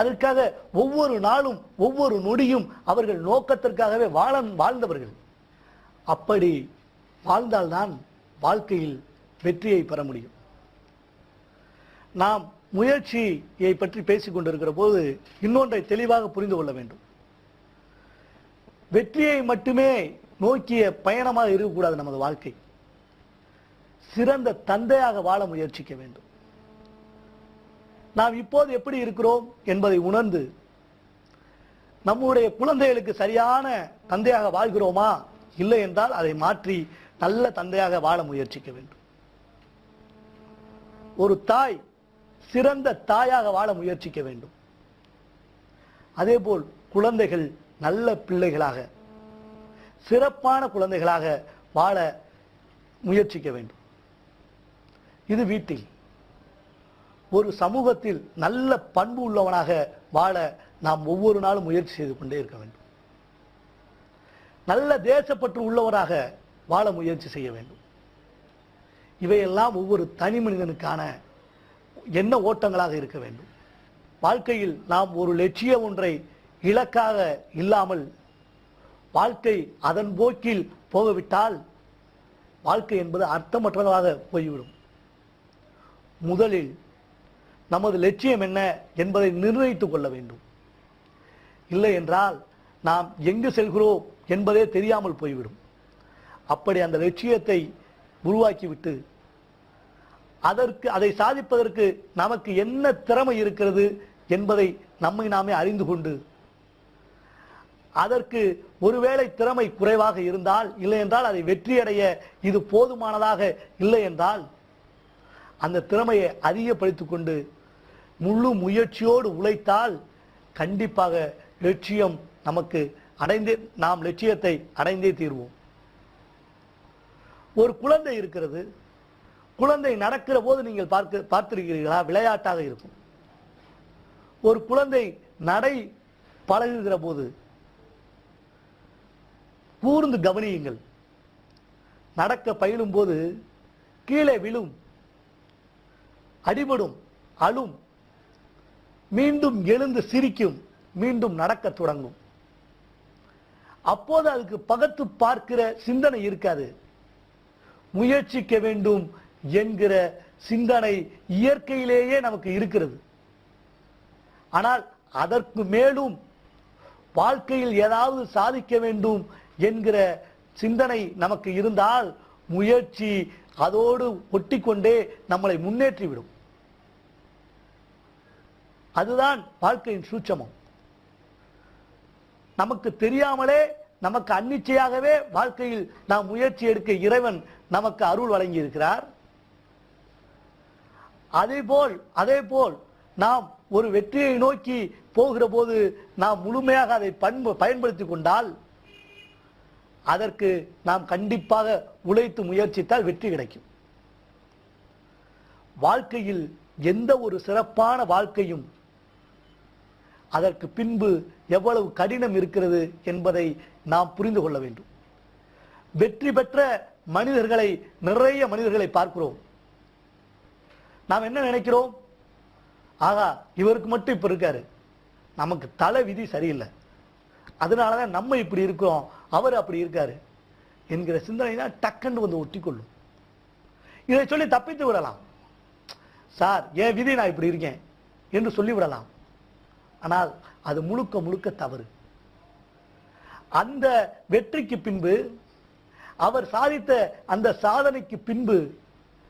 அதற்காக ஒவ்வொரு நாளும் ஒவ்வொரு நொடியும் அவர்கள் நோக்கத்திற்காகவே வாழ வாழ்ந்தவர்கள். அப்படி வாழ்ந்தால்தான் வாழ்க்கையில் வெற்றியை பெற முடியும். நாம் முயற்சியை பற்றி பேசிக் கொண்டிருக்கிற போது இன்னொன்றை தெளிவாக புரிந்து கொள்ள வேண்டும். வெற்றியை மட்டுமே நோக்கிய பயணமாக இருக்கக்கூடாது நமது வாழ்க்கை. சிறந்த தந்தையாக வாழ முயற்சிக்க வேண்டும். நாம் இப்போது எப்படி இருக்கிறோம் என்பதை உணர்ந்து நம்முடைய குழந்தைகளுக்கு சரியான தந்தையாக வாழ்கிறோமா? இல்லை என்றால் அதை மாற்றி நல்ல தந்தையாக வாழ முயற்சிக்க வேண்டும். ஒரு தாய் சிறந்த தாயாக வாழ முயற்சிக்க வேண்டும். அதேபோல் குழந்தைகள் நல்ல பிள்ளைகளாக சிறப்பான குழந்தைகளாக வாழ முயற்சிக்க வேண்டும். இது வீட்டில் ஒரு சமூகத்தில் நல்ல பண்பு உள்ளவனாக வாழ நாம் ஒவ்வொரு நாளும் முயற்சி செய்து கொண்டே இருக்க வேண்டும். நல்ல தேசப்பற்று உள்ளவராக வாழ முயற்சி செய்ய வேண்டும். இவையெல்லாம் ஒவ்வொரு தனி மனிதனுக்கான என்ன ஓட்டங்களாக இருக்க வேண்டும். வாழ்க்கையில் நாம் ஒரு லட்சியம் ஒன்றை இலக்காக இல்லாமல் வாழ்க்கை அதன் போக்கில் போகவிட்டால் வாழ்க்கை என்பது அர்த்தமற்றதாக போய்விடும். முதலில் நமது லட்சியம் என்ன என்பதை நிர்ணயித்துக் கொள்ள வேண்டும். இல்லை என்றால் நாம் எங்கு செல்கிறோம் என்பதே தெரியாமல் போய்விடும். அப்படி அந்த லட்சியத்தை உருவாக்கிவிட்டு அதற்கு அதை சாதிப்பதற்கு நமக்கு என்ன திறமை இருக்கிறது என்பதை நம்மை நாமே அறிந்து கொண்டு அதற்கு ஒருவேளை திறமை குறைவாக இருந்தால் இல்லை என்றால் அதை வெற்றியடைய இது போதுமானதாக இல்லை என்றால் அந்த திறமையை அதிகப்படுத்திக் கொண்டு முழு முயற்சியோடு உழைத்தால் கண்டிப்பாக லட்சியம் நமக்கு அடைந்தே நாம் லட்சியத்தை அடைந்தே தீர்வோம். ஒரு குழந்தை இருக்கிறது. குழந்தை நடக்கிற போது நீங்கள் பார்க்க பார்த்திருக்கிறீர்களா? விளையாட்டாக இருக்கும். ஒரு குழந்தை நடை பழகுகிற போது கூர்ந்து கவனியுங்கள். நடக்க பயிலும் போது கீழே விழும் அடிபடும் அழும் மீண்டும் எழுந்து சிரிக்கும் மீண்டும் நடக்கத் தொடங்கும். அப்போது அதுக்கு பகத்து பார்க்கிற சிந்தனை இருக்காது. முயற்சிக்க வேண்டும் என்கிற சிந்தனை இயற்கையிலேயே நமக்கு இருக்கிறது. ஆனால் அதற்கு மேலும் வாழ்க்கையில் ஏதாவது சாதிக்க வேண்டும் என்கிற சிந்தனை நமக்கு இருந்தால் முயற்சி அதோடு ஒட்டிக்கொண்டே நம்மளை முன்னேற்றிவிடும். அதுதான் வாழ்க்கையின் சூட்சமம். நமக்கு தெரியாமலே நமக்கு அன்னிச்சையாகவே வாழ்க்கையில் நாம் முயற்சி எடுக்க இறைவன் நமக்கு அருள் வழங்கி இருக்கிறார் அதே போல் நாம் ஒரு வெற்றியை நோக்கி போகிற போது நாம் முழுமையாக அதை பண்பு பயன்படுத்திக் கொண்டால் அதற்கு நாம் கண்டிப்பாக உழைத்து முயற்சித்தால் வெற்றி கிடைக்கும். வாழ்க்கையில் எந்த ஒரு சிறப்பான வாழ்க்கையும் அதற்கு பின்பு எவ்வளவு கடினம் இருக்கிறது என்பதை நாம் புரிந்து கொள்ள வேண்டும். வெற்றி பெற்ற மனிதர்களை நிறைய மனிதர்களை பார்க்கிறோம். நாம் என்ன நினைக்கிறோம்? ஆகா இவருக்கு மட்டும் இப்போ இருக்காரு. நமக்கு தலை விதி சரியில்லை. அதனால தான் நம்ம இப்படி இருக்கிறோம். அவர் அப்படி இருக்காரு என்கிற சிந்தனை தான் டக்குன்னு வந்து ஒட்டிக்கொள்ளும். இதை சொல்லி தப்பித்து விடலாம். சார் என் விதி நான் இப்படி இருக்கேன் என்று சொல்லிவிடலாம் ஆனால் அது முழுக்க முழுக்க தவறு. அந்த வெற்றிக்கு பின்பு அவர் சாதித்த அந்த சாதனைக்கு பின்பு